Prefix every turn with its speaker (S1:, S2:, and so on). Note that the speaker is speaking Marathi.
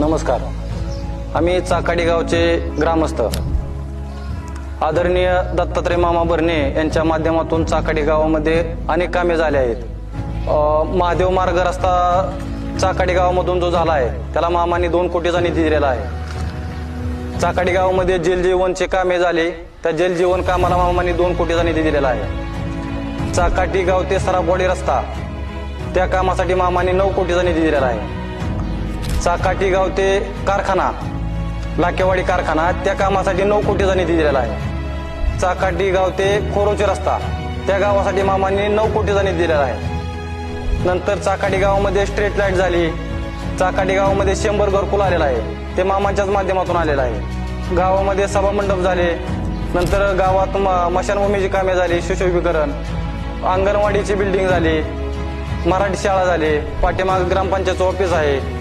S1: नमस्कार. आम्ही चाकाडी गावचे ग्रामस्थ. आदरणीय दत्तात्रय मामा भरणे यांच्या माध्यमातून चाकाडी गावामध्ये अनेक कामे झाली आहेत. महादेव मार्ग रस्ता चाकाडी गावामधून जो झाला आहे त्याला मामाने दोन कोटीचा निधी दिलेला आहे. चाकाडी गावामध्ये जलजीवनचे कामे झाले त्या जलजीवन कामाला मामाने दोन कोटीचा निधी दिलेला आहे. चाकाटी गाव ते सराबवाडी रस्ता त्या कामासाठी मामाने नऊ कोटीचा निधी दिलेला आहे. चाकाटी गाव ते कारखाना लाकेवाडी कारखाना त्या कामासाठी नऊ कोटीचा निधी दिलेला आहे. चाकाटी गाव ते खोरोचे रस्ता त्या गावासाठी मामांनी नऊ कोटीचा निधी दिलेला आहे. नंतर चाकाटी गावामध्ये स्ट्रीट लाइट झाली. चाकाटी गावामध्ये शंभर घरकुल आलेला आहे. ते मामांच्याच माध्यमातून आलेलं आहे. गावामध्ये सभामंडप झाले. नंतर गावात मशानभूमीची कामे झाली सुशोभीकरण. अंगणवाडीची बिल्डिंग झाली. मराठी शाळा झाली. पाठीमाग ग्रामपंचायत ऑफिस आहे.